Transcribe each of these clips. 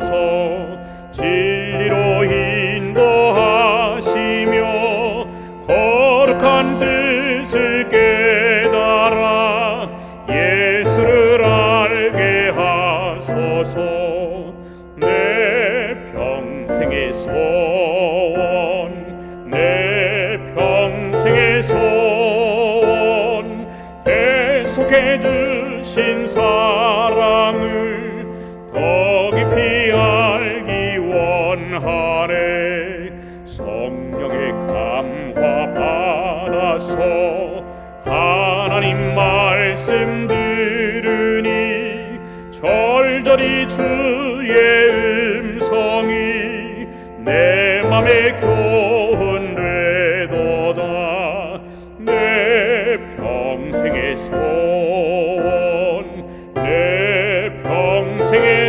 되셔서 생의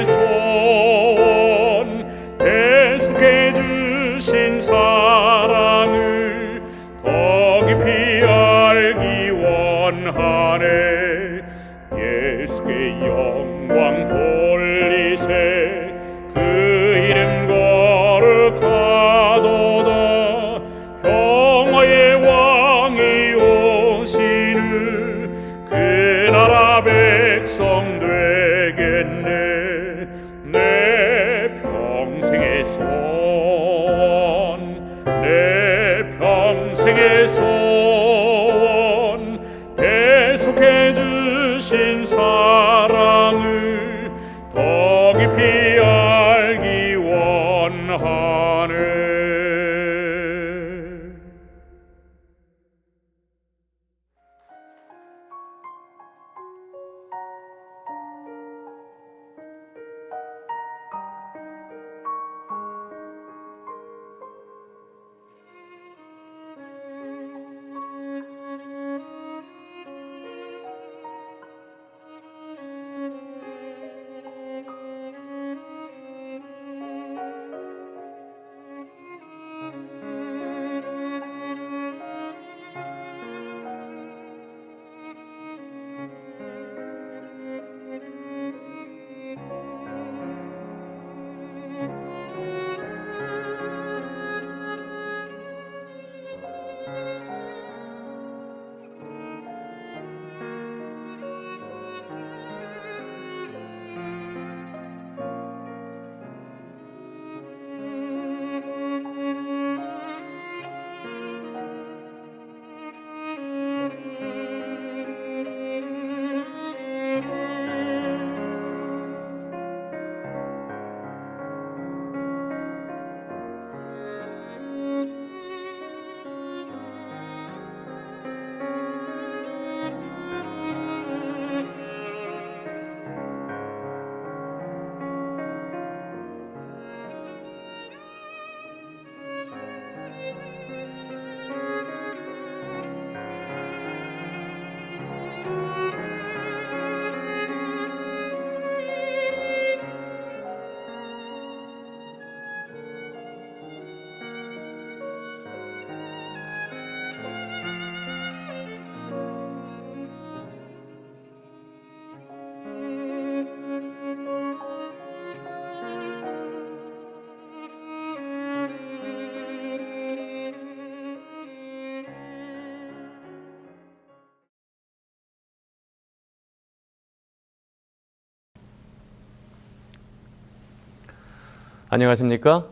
안녕하십니까?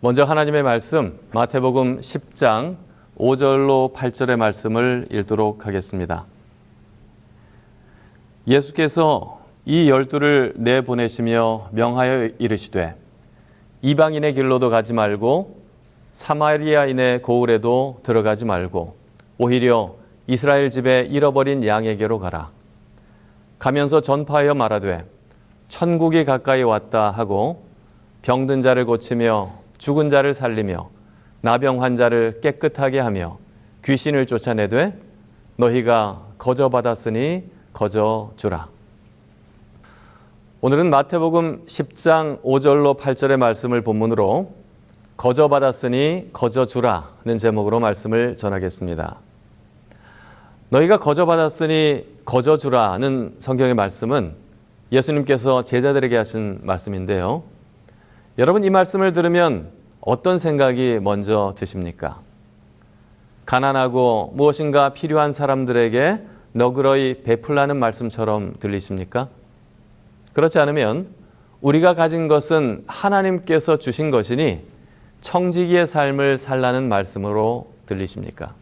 먼저 하나님의 말씀 마태복음 10장 5절로 8절의 말씀을 읽도록 하겠습니다. 예수께서 이 열두를 내보내시며 명하여 이르시되 이방인의 길로도 가지 말고 사마리아인의 고을에도 들어가지 말고 오히려 이스라엘 집에 잃어버린 양에게로 가라. 가면서 전파하여 말하되 천국이 가까이 왔다 하고 병든 자를 고치며 죽은 자를 살리며 나병 환자를 깨끗하게 하며 귀신을 쫓아내되 너희가 거저 받았으니 거저 주라. 오늘은 마태복음 10장 5절로 8절의 말씀을 본문으로 거저 받았으니 거저 주라는 제목으로 말씀을 전하겠습니다. 너희가 거저 받았으니 거저 주라는 성경의 말씀은 예수님께서 제자들에게 하신 말씀인데요. 여러분 이 말씀을 들으면 어떤 생각이 먼저 드십니까? 가난하고 무엇인가 필요한 사람들에게 너그러이 베풀라는 말씀처럼 들리십니까? 그렇지 않으면 우리가 가진 것은 하나님께서 주신 것이니 청지기의 삶을 살라는 말씀으로 들리십니까?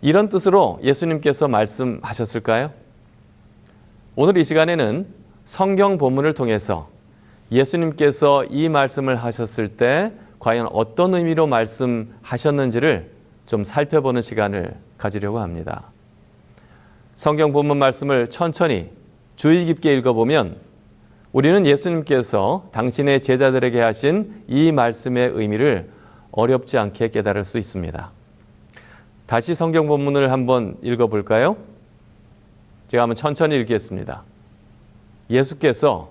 이런 뜻으로 예수님께서 말씀하셨을까요? 오늘 이 시간에는 성경 본문을 통해서 예수님께서 이 말씀을 하셨을 때 과연 어떤 의미로 말씀하셨는지를 좀 살펴보는 시간을 가지려고 합니다. 성경 본문 말씀을 천천히 주의 깊게 읽어보면 우리는 예수님께서 당신의 제자들에게 하신 이 말씀의 의미를 어렵지 않게 깨달을 수 있습니다. 다시 성경 본문을 한번 읽어볼까요? 제가 한번 천천히 읽겠습니다. 예수께서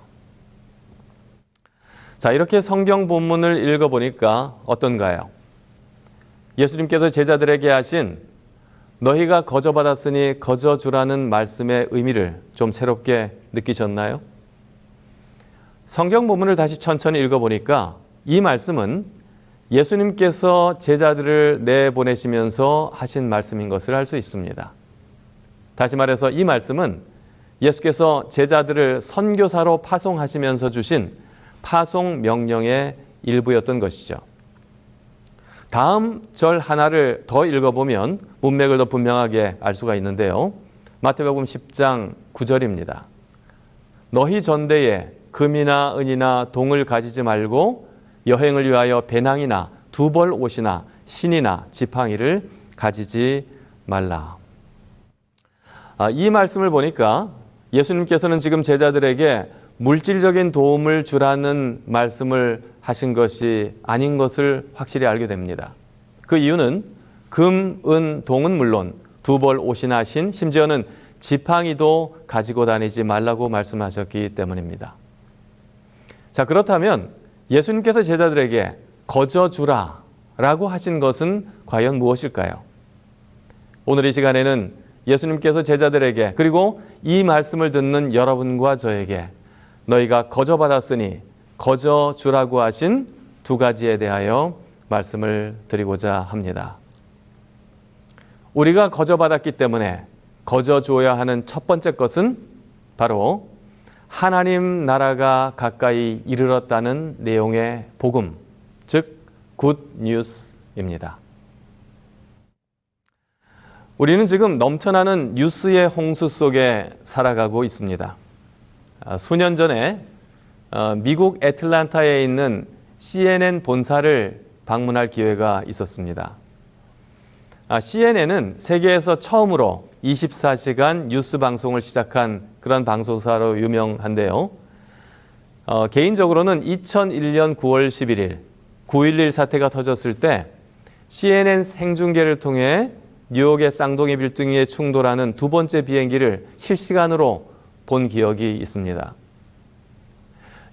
자, 이렇게 성경 본문을 읽어 보니까 어떤가요? 예수님께서 제자들에게 하신 너희가 거저 받았으니 거저 주라는 말씀의 의미를 좀 새롭게 느끼셨나요? 성경 본문을 다시 천천히 읽어 보니까 이 말씀은 예수님께서 제자들을 내보내시면서 하신 말씀인 것을 알 수 있습니다. 다시 말해서 이 말씀은 예수께서 제자들을 선교사로 파송하시면서 주신 파송 명령의 일부였던 것이죠. 다음 절 하나를 더 읽어보면 문맥을 더 분명하게 알 수가 있는데요. 마태복음 10장 9절입니다. 너희 전대에 금이나 은이나 동을 가지지 말고 여행을 위하여 배낭이나 두벌 옷이나 신이나 지팡이를 가지지 말라. 아, 이 말씀을 보니까 예수님께서는 지금 제자들에게 물질적인 도움을 주라는 말씀을 하신 것이 아닌 것을 확실히 알게 됩니다. 그 이유는 금, 은, 동은 물론 두 벌 옷이나 신, 심지어는 지팡이도 가지고 다니지 말라고 말씀하셨기 때문입니다. 자, 그렇다면 예수님께서 제자들에게 거저 주라 라고 하신 것은 과연 무엇일까요? 오늘 이 시간에는 예수님께서 제자들에게 그리고 이 말씀을 듣는 여러분과 저에게 너희가 거저 받았으니 거저 주라고 하신 두 가지에 대하여 말씀을 드리고자 합니다. 우리가 거저 받았기 때문에 거저 주어야 하는 첫 번째 것은 바로 하나님 나라가 가까이 이르렀다는 내용의 복음, 즉 굿 뉴스입니다. 우리는 지금 넘쳐나는 뉴스의 홍수 속에 살아가고 있습니다. 아, 수년 전에 어, 미국 애틀란타에 있는 CNN 본사를 방문할 기회가 있었습니다. CNN은 아, 세계에서 처음으로 24시간 뉴스 방송을 시작한 그런 방송사로 유명한데요. 어, 개인적으로는 2001년 9월 11일 9.11 사태가 터졌을 때 CNN 생중계를 통해 뉴욕의 쌍둥이 빌딩에 충돌하는 두 번째 비행기를 실시간으로 본 기억이 있습니다.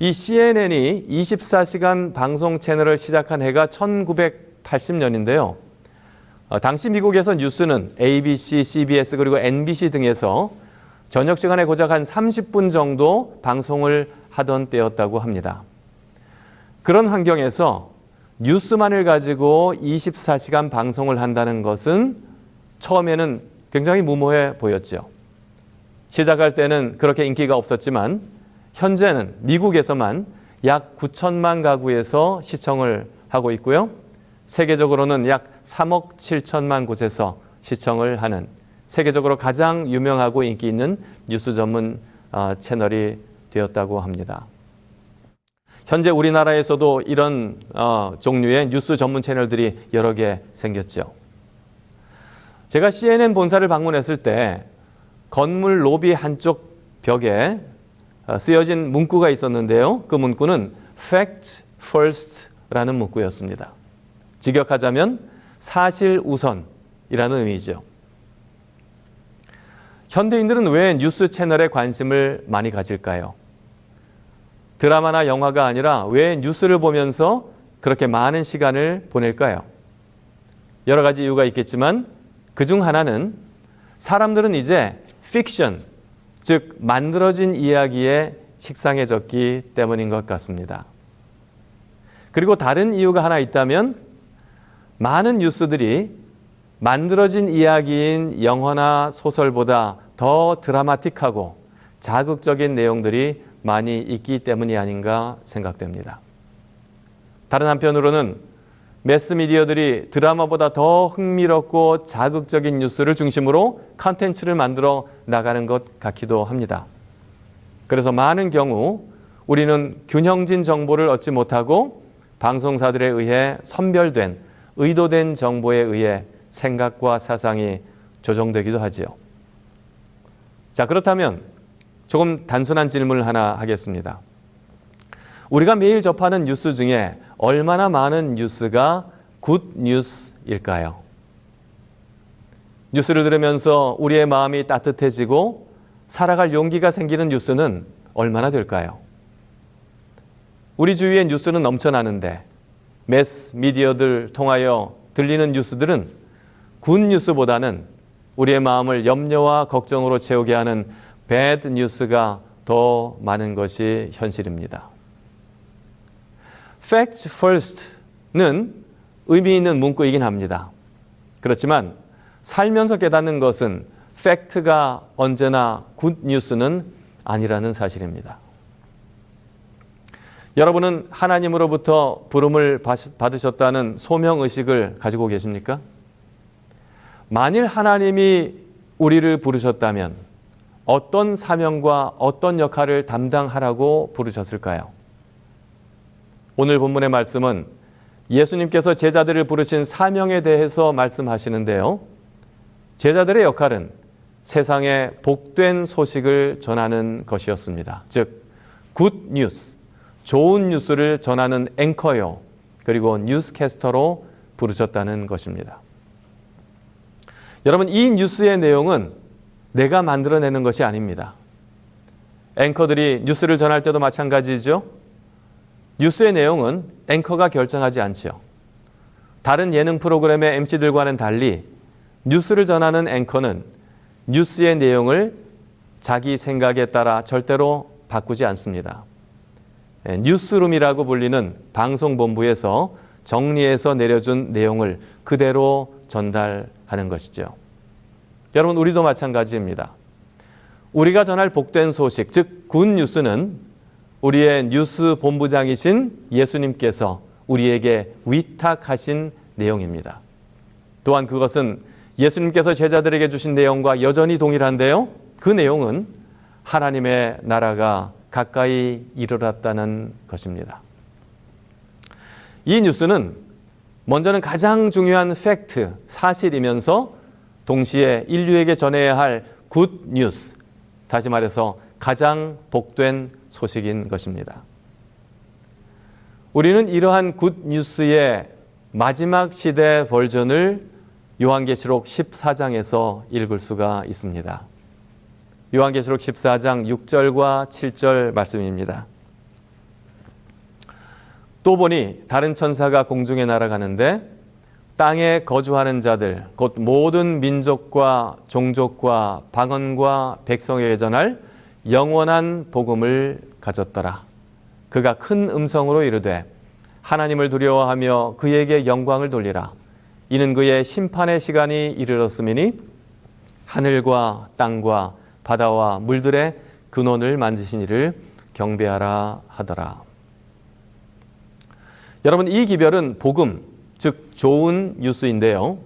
이 CNN이 24시간 방송 채널을 시작한 해가 1980년인데요. 어, 당시 미국에서 뉴스는 ABC, CBS 그리고 NBC 등에서 저녁 시간에 고작 한 30분 정도 방송을 하던 때였다고 합니다. 그런 환경에서 뉴스만을 가지고 24시간 방송을 한다는 것은 처음에는 굉장히 무모해 보였죠. 시작할 때는 그렇게 인기가 없었지만 현재는 미국에서만 약 9천만 가구에서 시청을 하고 있고요. 세계적으로는 약 3억 7천만 곳에서 시청을 하는 세계적으로 가장 유명하고 인기 있는 뉴스 전문 어, 채널이 되었다고 합니다. 현재 우리나라에서도 이런 어, 종류의 뉴스 전문 채널들이 여러 개 생겼죠. 제가 CNN 본사를 방문했을 때 건물 로비 한쪽 벽에 어, 쓰여진 문구가 있었는데요. 그 문구는 Fact First라는 문구였습니다. 직역하자면 사실 우선이라는 의미죠. 현대인들은 왜 뉴스 채널에 관심을 많이 가질까요? 드라마나 영화가 아니라 왜 뉴스를 보면서 그렇게 많은 시간을 보낼까요? 여러 가지 이유가 있겠지만 그 중 하나는 사람들은 이제 픽션, 즉 만들어진 이야기에 식상해졌기 때문인 것 같습니다. 그리고 다른 이유가 하나 있다면 많은 뉴스들이 만들어진 이야기인 영화나 소설보다 더 드라마틱하고 자극적인 내용들이 많이 있기 때문이 아닌가 생각됩니다. 다른 한편으로는 매스미디어들이 드라마보다 더 흥미롭고 자극적인 뉴스를 중심으로 컨텐츠를 만들어 나가는 것 같기도 합니다. 그래서 많은 경우 우리는 균형진 정보를 얻지 못하고 방송사들에 의해 선별된 의도된 정보에 의해 생각과 사상이 조정되기도 하지요. 자, 그렇다면 조금 단순한 질문을 하나 하겠습니다. 우리가 매일 접하는 뉴스 중에 얼마나 많은 뉴스가 굿 뉴스일까요? 뉴스를 들으면서 우리의 마음이 따뜻해지고 살아갈 용기가 생기는 뉴스는 얼마나 될까요? 우리 주위의 뉴스는 넘쳐나는데 매스 미디어들 통하여 들리는 뉴스들은 굿 뉴스보다는 우리의 마음을 염려와 걱정으로 채우게 하는 배드 뉴스가 더 많은 것이 현실입니다. Fact first는 의미 있는 문구이긴 합니다. 그렇지만 살면서 깨닫는 것은 팩트가 언제나 굿 뉴스는 아니라는 사실입니다. 여러분은 하나님으로부터 부름을 받으셨다는 소명 의식을 가지고 계십니까? 만일 하나님이 우리를 부르셨다면 어떤 사명과 어떤 역할을 담당하라고 부르셨을까요? 오늘 본문의 말씀은 예수님께서 제자들을 부르신 사명에 대해서 말씀하시는데요. 제자들의 역할은 세상에 복된 소식을 전하는 것이었습니다. 즉, 굿 뉴스, 좋은 뉴스를 전하는 앵커요. 그리고 뉴스캐스터로 부르셨다는 것입니다. 여러분, 이 뉴스의 내용은 내가 만들어내는 것이 아닙니다. 앵커들이 뉴스를 전할 때도 마찬가지죠. 뉴스의 내용은 앵커가 결정하지 않지요. 다른 예능 프로그램의 MC들과는 달리 뉴스를 전하는 앵커는 뉴스의 내용을 자기 생각에 따라 절대로 바꾸지 않습니다. 예, 뉴스룸이라고 불리는 방송본부에서 정리해서 내려준 내용을 그대로 전달하는 것이죠. 여러분, 우리도 마찬가지입니다. 우리가 전할 복된 소식, 즉, 굿 뉴스는 우리의 뉴스 본부장이신 예수님께서 우리에게 위탁하신 내용입니다. 또한 그것은 예수님께서 제자들에게 주신 내용과 여전히 동일한데요. 그 내용은 하나님의 나라가 가까이 이르렀다는 것입니다. 이 뉴스는 먼저는 가장 중요한 팩트, 사실이면서 동시에 인류에게 전해야 할 굿 뉴스, 다시 말해서 가장 복된 소식인 것입니다. 우리는 이러한 굿 뉴스의 마지막 시대 버전을 요한계시록 14장에서 읽을 수가 있습니다. 요한계시록 14장 6절과 7절 말씀입니다. 또 보니 다른 천사가 공중에 날아가는데 땅에 거주하는 자들 곧 모든 민족과 종족과 방언과 백성에게 전할 영원한 복음을 가졌더라. 그가 큰 음성으로 이르되 하나님을 두려워하며 그에게 영광을 돌리라. 이는 그의 심판의 시간이 이르렀음이니 하늘과 땅과 바다와 물들의 근원을 만드신 이를 경배하라 하더라. 여러분 이 기별은 복음 즉 좋은 뉴스인데요.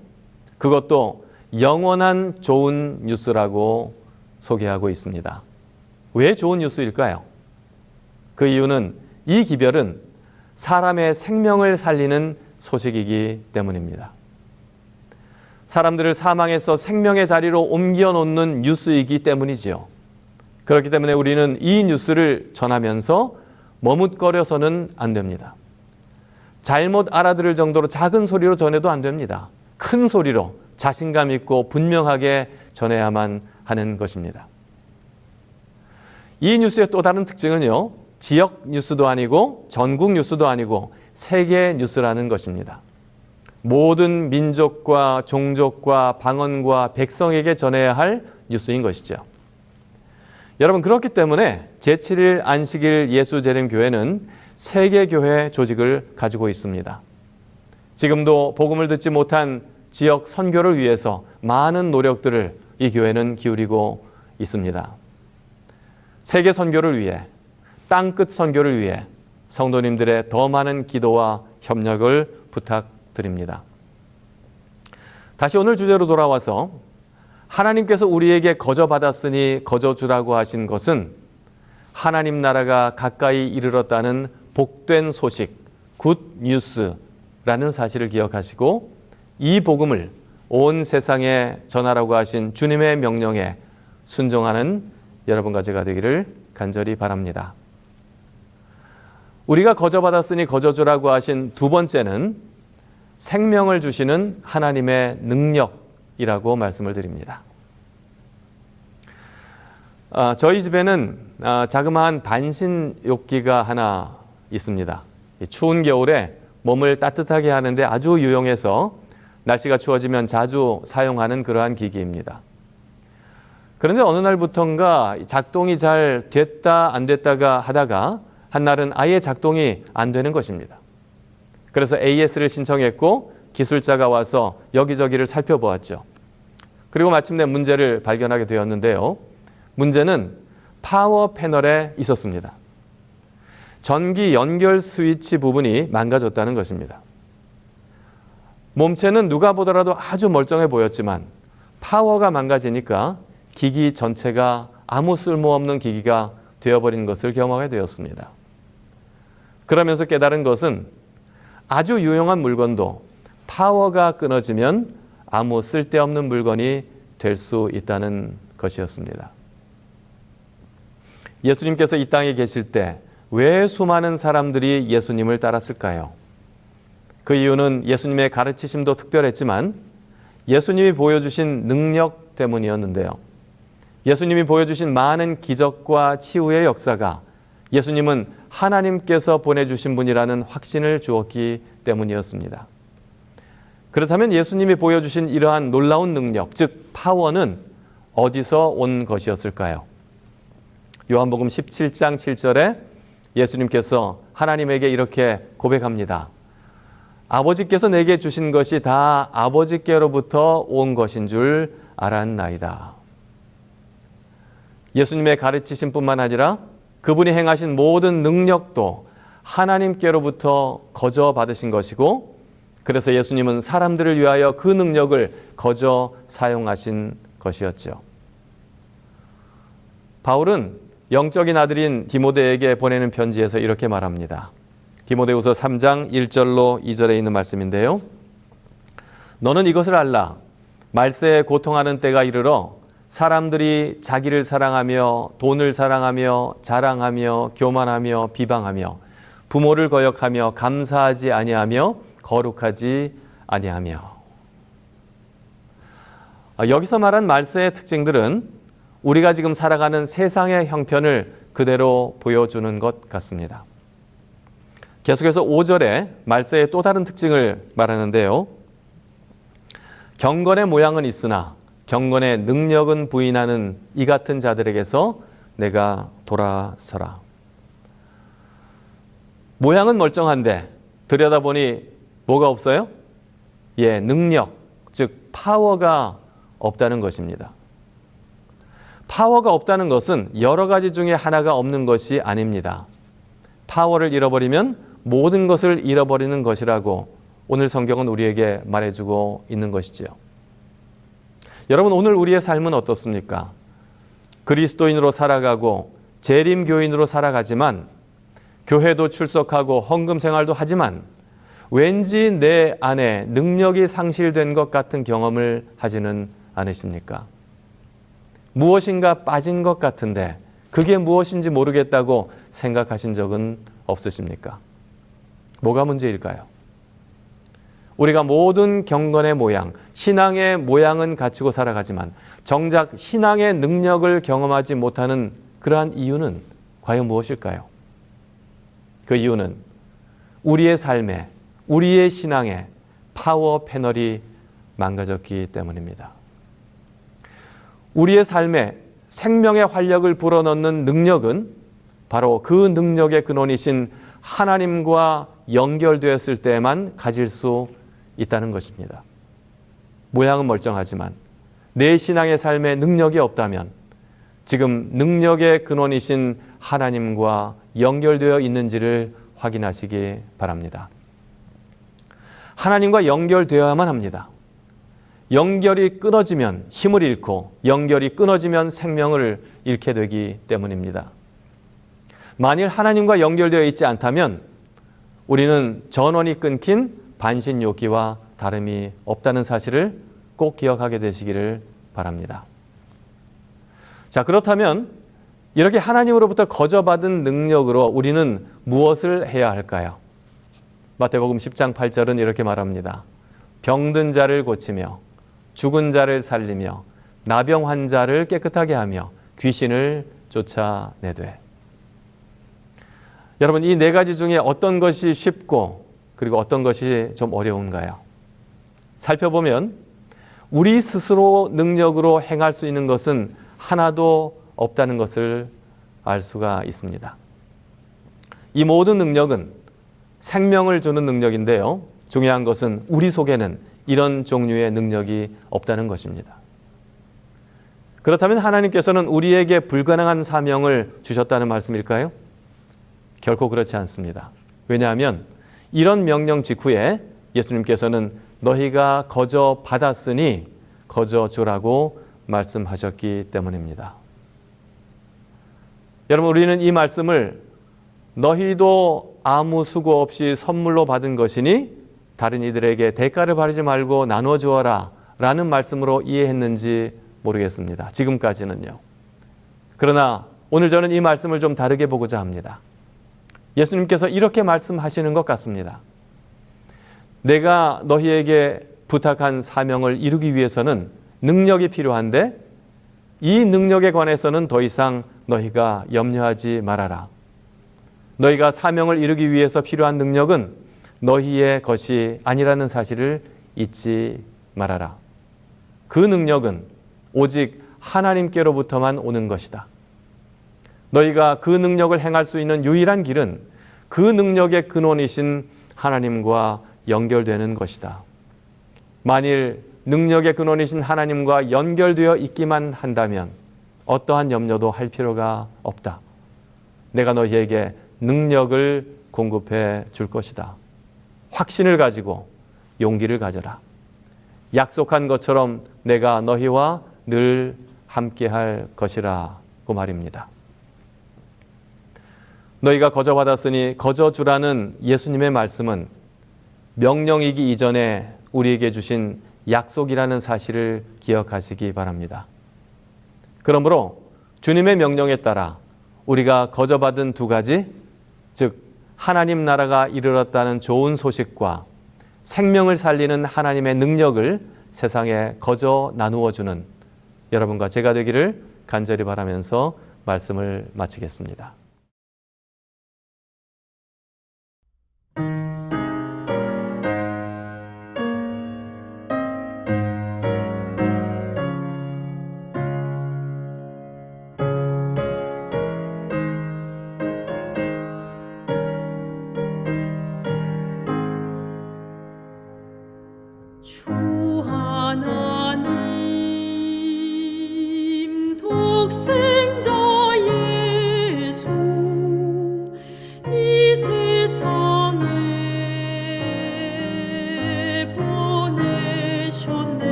그것도 영원한 좋은 뉴스라고 소개하고 있습니다. 왜 좋은 뉴스일까요? 그 이유는 이 기별은 사람의 생명을 살리는 소식이기 때문입니다. 사람들을 사망에서 생명의 자리로 옮겨 놓는 뉴스이기 때문이지요. 그렇기 때문에 우리는 이 뉴스를 전하면서 머뭇거려서는 안 됩니다. 잘못 알아들을 정도로 작은 소리로 전해도 안 됩니다. 큰 소리로 자신감 있고 분명하게 전해야만 하는 것입니다. 이 뉴스의 또 다른 특징은요. 지역 뉴스도 아니고 전국 뉴스도 아니고 세계 뉴스라는 것입니다. 모든 민족과 종족과 방언과 백성에게 전해야 할 뉴스인 것이죠. 여러분 그렇기 때문에 제7일 안식일 예수재림교회는 세계교회 조직을 가지고 있습니다. 지금도 복음을 듣지 못한 지역 선교를 위해서 많은 노력들을 이 교회는 기울이고 있습니다. 세계 선교를 위해 땅끝 선교를 위해 성도님들의 더 많은 기도와 협력을 부탁드립니다. 다시 오늘 주제로 돌아와서 하나님께서 우리에게 거저 받았으니 거저 주라고 하신 것은 하나님 나라가 가까이 이르렀다는 복된 소식, 굿 뉴스라는 사실을 기억하시고 이 복음을 온 세상에 전하라고 하신 주님의 명령에 순종하는 여러분과 제가 되기를 간절히 바랍니다. 우리가 거저 받았으니 거저 주라고 하신 두 번째는 생명을 주시는 하나님의 능력이라고 말씀을 드립니다. 아, 저희 집에는 아, 자그마한 반신욕기가 하나 있습니다. 이 추운 겨울에 몸을 따뜻하게 하는데 아주 유용해서 날씨가 추워지면 자주 사용하는 그러한 기기입니다. 그런데 어느 날부턴가 작동이 잘 됐다 안 됐다가 하다가 한날은 아예 작동이 안 되는 것입니다. 그래서 AS를 신청했고 기술자가 와서 여기저기를 살펴보았죠. 그리고 마침내 문제를 발견하게 되었는데요. 문제는 파워 패널에 있었습니다. 전기 연결 스위치 부분이 망가졌다는 것입니다. 몸체는 누가 보더라도 아주 멀쩡해 보였지만 파워가 망가지니까 기기 전체가 아무 쓸모없는 기기가 되어버린 것을 경험하게 되었습니다. 그러면서 깨달은 것은 아주 유용한 물건도 파워가 끊어지면 아무 쓸데없는 물건이 될 수 있다는 것이었습니다. 예수님께서 이 땅에 계실 때 왜 수많은 사람들이 예수님을 따랐을까요? 그 이유는 예수님의 가르치심도 특별했지만 예수님이 보여주신 능력 때문이었는데요. 예수님이 보여주신 많은 기적과 치유의 역사가 예수님은 하나님께서 보내주신 분이라는 확신을 주었기 때문이었습니다. 그렇다면 예수님이 보여주신 이러한 놀라운 능력, 즉 파워는 어디서 온 것이었을까요? 요한복음 17장 7절에 예수님께서 하나님에게 이렇게 고백합니다. 아버지께서 내게 주신 것이 다 아버지께로부터 온 것인 줄 알았나이다. 예수님의 가르치심뿐만 아니라 그분이 행하신 모든 능력도 하나님께로부터 거저 받으신 것이고 그래서 예수님은 사람들을 위하여 그 능력을 거저 사용하신 것이었죠. 바울은 영적인 아들인 디모데에게 보내는 편지에서 이렇게 말합니다. 디모데후서 3장 1절로 2절에 있는 말씀인데요. 너는 이것을 알라. 말세에 고통하는 때가 이르러 사람들이 자기를 사랑하며 돈을 사랑하며 자랑하며 교만하며 비방하며 부모를 거역하며 감사하지 아니하며 거룩하지 아니하며 아, 여기서 말한 말세의 특징들은 우리가 지금 살아가는 세상의 형편을 그대로 보여주는 것 같습니다. 계속해서 5절에 말세의 또 다른 특징을 말하는데요. 경건의 모양은 있으나 경건의 능력은 부인하는 이 같은 자들에게서 내가 돌아서라. 모양은 멀쩡한데 들여다보니 뭐가 없어요? 예, 능력, 즉 파워가 없다는 것입니다. 파워가 없다는 것은 여러 가지 중에 하나가 없는 것이 아닙니다. 파워를 잃어버리면 모든 것을 잃어버리는 것이라고 오늘 성경은 우리에게 말해주고 있는 것이지요. 여러분, 오늘 우리의 삶은 어떻습니까? 그리스도인으로 살아가고 재림 교인으로 살아가지만 교회도 출석하고 헌금 생활도 하지만 왠지 내 안에 능력이 상실된 것 같은 경험을 하지는 않으십니까? 무엇인가 빠진 것 같은데 그게 무엇인지 모르겠다고 생각하신 적은 없으십니까? 뭐가 문제일까요? 우리가 모든 경건의 모양, 신앙의 모양은 갖추고 살아가지만 정작 신앙의 능력을 경험하지 못하는 그러한 이유는 과연 무엇일까요? 그 이유는 우리의 삶에, 우리의 신앙에 파워 패널이 망가졌기 때문입니다. 우리의 삶에 생명의 활력을 불어넣는 능력은 바로 그 능력의 근원이신 하나님과 연결되었을 때만 가질 수 있다는 것입니다. 모양은 멀쩡하지만 내 신앙의 삶에 능력이 없다면 지금 능력의 근원이신 하나님과 연결되어 있는지를 확인하시기 바랍니다. 하나님과 연결되어야만 합니다. 연결이 끊어지면 힘을 잃고 연결이 끊어지면 생명을 잃게 되기 때문입니다. 만일 하나님과 연결되어 있지 않다면 우리는 전원이 끊긴 반신욕기와 다름이 없다는 사실을 꼭 기억하게 되시기를 바랍니다. 자, 그렇다면 이렇게 하나님으로부터 거저받은 능력으로 우리는 무엇을 해야 할까요? 마태복음 10장 8절은 이렇게 말합니다. 병든 자를 고치며 죽은 자를 살리며 나병 환자를 깨끗하게 하며 귀신을 쫓아내되 여러분 이 네 가지 중에 어떤 것이 쉽고 그리고 어떤 것이 좀 어려운가요? 살펴보면 우리 스스로 능력으로 행할 수 있는 것은 하나도 없다는 것을 알 수가 있습니다. 이 모든 능력은 생명을 주는 능력인데요. 중요한 것은 우리 속에는 이런 종류의 능력이 없다는 것입니다. 그렇다면 하나님께서는 우리에게 불가능한 사명을 주셨다는 말씀일까요? 결코 그렇지 않습니다. 왜냐하면 이런 명령 직후에 예수님께서는 너희가 거저 받았으니 거저 주라고 말씀하셨기 때문입니다. 여러분, 우리는 이 말씀을 너희도 아무 수고 없이 선물로 받은 것이니 다른 이들에게 대가를 바르지 말고 나눠 주어라 라는 말씀으로 이해했는지 모르겠습니다. 지금까지는요. 그러나 오늘 저는 이 말씀을 좀 다르게 보고자 합니다. 예수님께서 이렇게 말씀하시는 것 같습니다. 내가 너희에게 부탁한 사명을 이루기 위해서는 능력이 필요한데 이 능력에 관해서는 더 이상 너희가 염려하지 말아라. 너희가 사명을 이루기 위해서 필요한 능력은 너희의 것이 아니라는 사실을 잊지 말아라. 그 능력은 오직 하나님께로부터만 오는 것이다. 너희가 그 능력을 행할 수 있는 유일한 길은 그 능력의 근원이신 하나님과 연결되는 것이다. 만일 능력의 근원이신 하나님과 연결되어 있기만 한다면 어떠한 염려도 할 필요가 없다. 내가 너희에게 능력을 공급해 줄 것이다. 확신을 가지고 용기를 가져라. 약속한 것처럼 내가 너희와 늘 함께 할 것이라고 말입니다. 너희가 거저 받았으니 거저 주라는 예수님의 말씀은 명령이기 이전에 우리에게 주신 약속이라는 사실을 기억하시기 바랍니다. 그러므로 주님의 명령에 따라 우리가 거저 받은 두 가지, 즉, 하나님 나라가 이르렀다는 좋은 소식과 생명을 살리는 하나님의 능력을 세상에 거저 나누어 주는 여러분과 제가 되기를 간절히 바라면서 말씀을 마치겠습니다.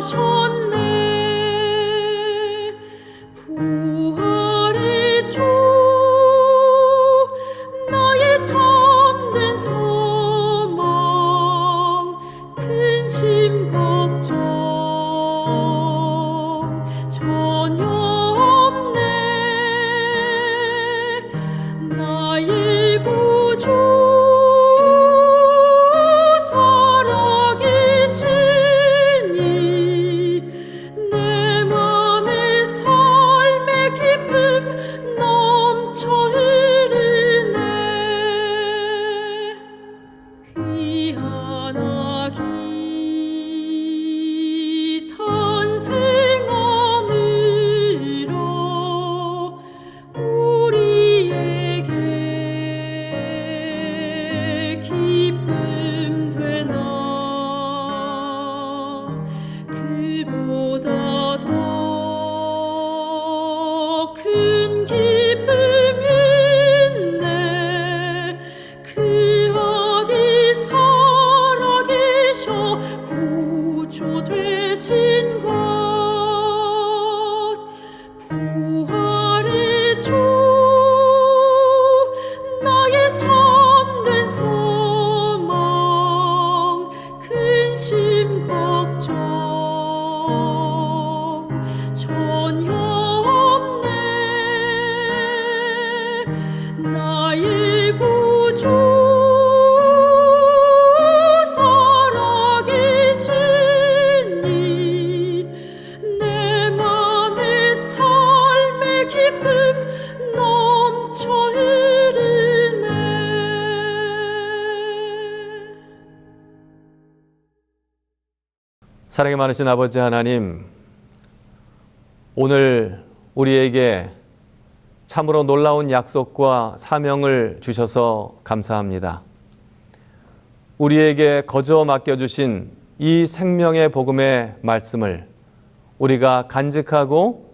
살아나셨 사랑이 많으신 아버지 하나님, 오늘 우리에게 참으로 놀라운 약속과 사명을 주셔서 감사합니다. 우리에게 거저 맡겨주신 이 생명의 복음의 말씀을 우리가 간직하고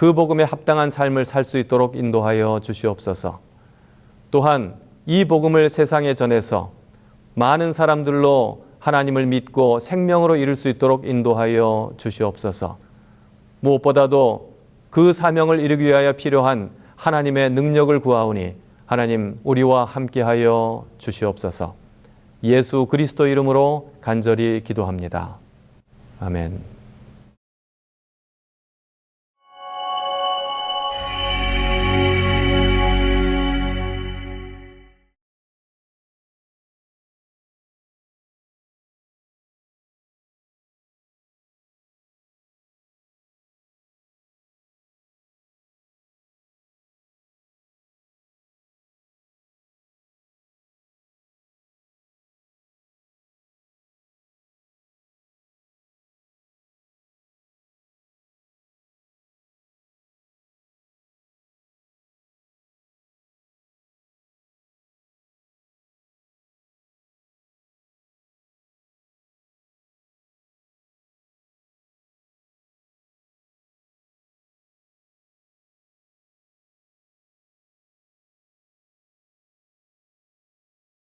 그 복음에 합당한 삶을 살 수 있도록 인도하여 주시옵소서. 또한 이 복음을 세상에 전해서 많은 사람들로 하나님을 믿고 생명으로 이룰 수 있도록 인도하여 주시옵소서. 무엇보다도 그 사명을 이루기 위하여 필요한 하나님의 능력을 구하오니 하나님 우리와 함께하여 주시옵소서. 예수 그리스도 이름으로 간절히 기도합니다. 아멘.